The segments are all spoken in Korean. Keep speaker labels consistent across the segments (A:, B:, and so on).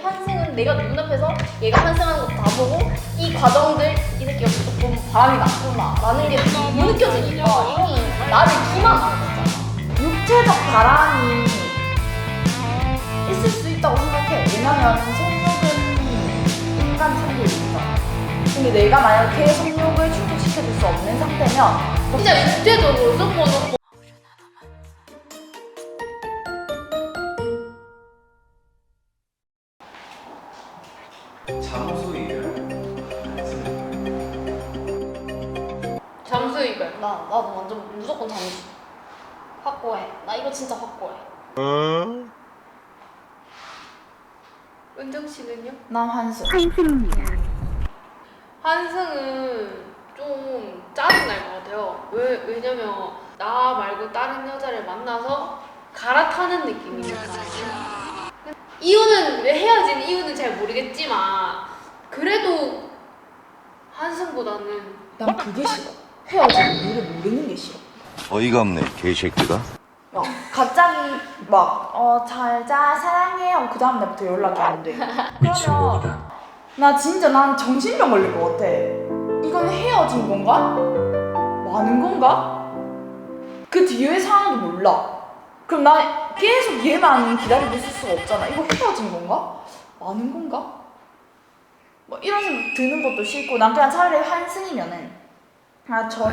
A: 이 환승은 내가 눈앞에서 얘가 환승하는 거다 보고 이 과정들 이 새끼가 무조건 바람이 났구나 라는 게 너무 느껴지니까 이미 나를 기만하는 거잖아.
B: 육체적 바람이 있을 수 있다고 생각해. 왜냐면 성욕은 인간 상대이니까. 근데 내가 만약 걔 성욕을 충족시켜줄 수 없는 상태면
A: 진짜 육체적으로 섞어
C: 잠수 이별
A: 잠수 이별. 나 나도 완전 무조건 잠수. 확고해. 나 이거 진짜 확고해. 은정 씨는요?
B: 난 환승.
A: 한승은 좀 짜증 날 것 같아요. 왜 왜냐면 나 말고 다른 여자를 만나서 갈아타는 느낌이니까. 이유는 왜 헤어진 이유는 잘 모르겠지만 그래도 한승보다는
B: 난 그게 싫어. 헤어진 이유를 모르는 게 싫어.
D: 어이가 없네 개새끼가
B: 야, 갑자기 막, 어, 잘 자, 사랑해. 하고 그 다음 날부터 연락이 안 돼. 그러면 나 진짜 난 정신병 걸릴 것 같아. 이건 헤어진 건가? 많은 건가? 그 뒤의 상황도 몰라. 그럼 나 계속 얘만 기다리고 있을 수가 없잖아. 이거 헤어진 건가? 많은 건가? 드는 것도 싫고 난 그냥 차라리 한승이면은 아저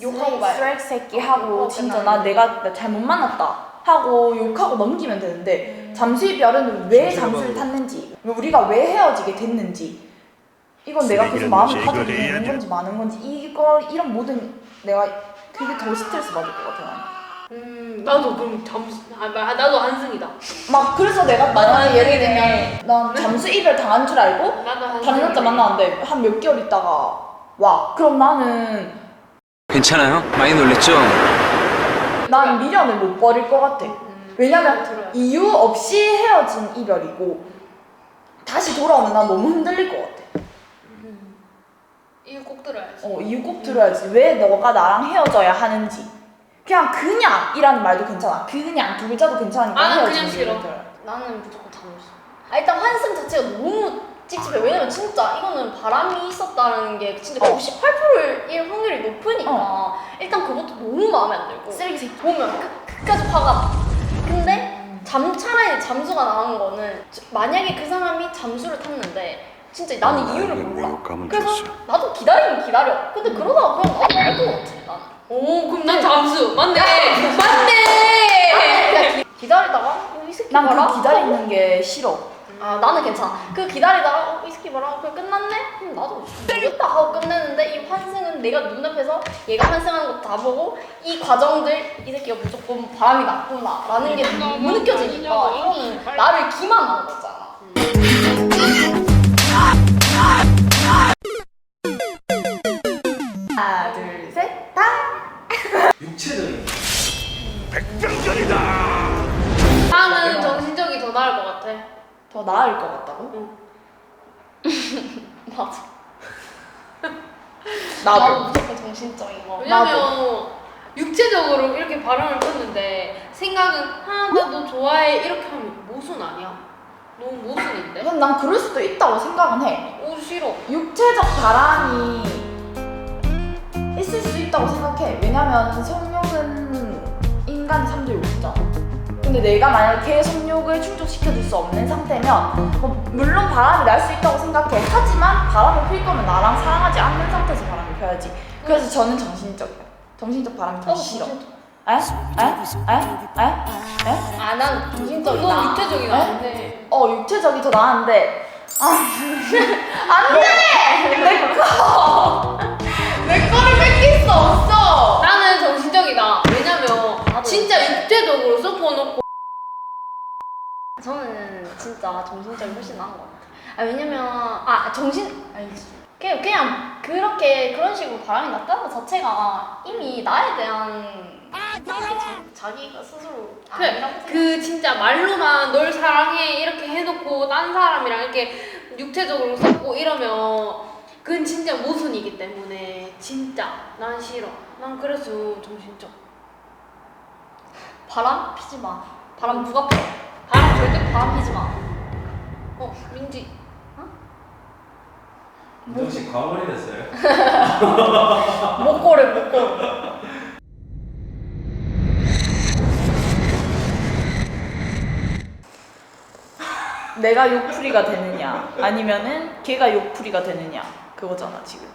A: 욕하고 말.
B: 쓰레기 새끼 하고
A: 어,
B: 진짜
A: 나
B: 내가 나 잘못 만났다 하고 욕하고 넘기면 되는데 잠수 이별은 왜 잠수를 탔는지 우리가 왜 헤어지게 됐는지 이건 내가 계속 마음을 가지고 있는 건지 많은 건지 이거 이런 모든 내가 그게 더 스트레스 받을 것 같아 나는.
A: 음 나도 그럼 잠수 아 마- 나도 한승이다.
B: 막 그래서 내가 만약에 예를 들면 난 잠수 이별 당한 줄 알고. 다른 여자 만나는데 한 몇 개월 있다가 와 그럼 나는
E: 괜찮아요? 많이 놀랬죠?
B: 난 미련을 못 버릴 것 같아
A: 음,
B: 왜냐면. 이유 없이 헤어진 이별이고 다시 돌아오면 난 너무 흔들릴 것 같아.
A: 이거 꼭 들어야지.
B: 어, 이유 꼭 들어야지. 왜 너가 나랑 헤어져야 하는지. 그냥 그냥이라는 말도 괜찮아. 그냥 두 글자도 괜찮으니까
A: 아, 난
B: 헤어지는
A: 그냥 싫어.
B: 이유를 들어요.
A: 나는 무조건 잠수. 아, 일단 환승 자체가 너무 찝찝해. 왜냐면 진짜 이거는 바람이 있었다는 게 진짜
B: 어.
A: 98%일 확률이 높으니까 일단 그것도 너무 마음에 안 들고
B: 쓰레기 새끼.
A: 보면 끝, 끝까지 화가 나. 근데 잠 차라리 잠수가 나은 거는 저- 만약에 그 사람이 잠수를 탔는데 진짜 나는 이유를 몰라. 그래서 나도 기다리면 기다려. 근데 그러다가 그냥 나도 말것 같아. 난. 오, 그럼 난 잠수. 맞네. 맞네. 기다리다가 어, 이 새끼 봐라.
B: 난그 기다리는 게 싫어.
A: 아 나는 괜찮아. 그 기다리다가 어, 이 새끼 뭐라고 그래 끝났네? 그럼 나도 모르겠다 하고 끝내는데 이 환승은 내가 눈앞에서 얘가 환승하는 거다 보고 이 과정들 이 새끼가 무조건 바람이 났구나라는 게 너무 느껴지니까 이미 나를 기만 하는 거잖아.
B: 하나, 둘, 셋, 다.
C: 육체적인
A: 다음은 정신적이 더 나을 것 같아.
B: 더 나을 것 같다고?
A: 맞아.
B: 나도.
A: 무조건 정신적인 거.
B: 나도.
A: 왜냐면 육체적으로 이렇게 바람을 폈는데 생각은 하나 너 좋아해 이렇게 하면 모순 아니야? 너무 모순인데?
B: 그럼 난 그럴 수도 있다고 생각은 해.
A: 오 싫어.
B: 육체적 바람이 있을 수 있다고 생각해. 왜냐면 성욕은 인간 3대 욕구잖아. 근데 내가 만약 걔 성욕을 충족시켜줄 수 없는 상태면 뭐 물론 바람이 날 수 있다고 생각해. 하지만 바람을 필 거면 나랑 사랑하지 않는 상태에서 바람을 펴야지. 그래서 저는 정신적이야. 정신적 바람이 더
A: 어,
B: 싫어. 에? 에? 에? 에? 에?
A: 아, 난 정신적이다.
B: 너
A: 육체적이
B: 어?
A: 나은데.
B: 어 육체적이 더 나은데 아 안 돼 내 거 내 거를 뺏길 수 없어
A: 나는 정신적이다. 왜냐면 진짜 육체적으로 섞어놓고. 저는 진짜 정신적이 훨씬 나은 것 같아. 아 왜냐면 아 정신 아니 그냥 그냥 그렇게 그런 식으로 바람이 났다는 것 자체가 이미 나에 대한 자- 자기가 스스로 아니라고 생각. 그 진짜 말로만 널 사랑해 이렇게 해놓고 딴 사람이랑 이렇게 육체적으로 섞고 이러면 그건 진짜 모순이기 때문에 진짜 난 싫어. 난 그래서 정신적. 바람 피지 마. 바람 누가 펴? 바람 절대 바람 피지 마. 민지
C: 민정씨 과몰이 됐어요?
A: 목고래 목고.
B: 내가 욕풀이가 되느냐 아니면은 걔가 욕풀이가 되느냐 그거잖아 지금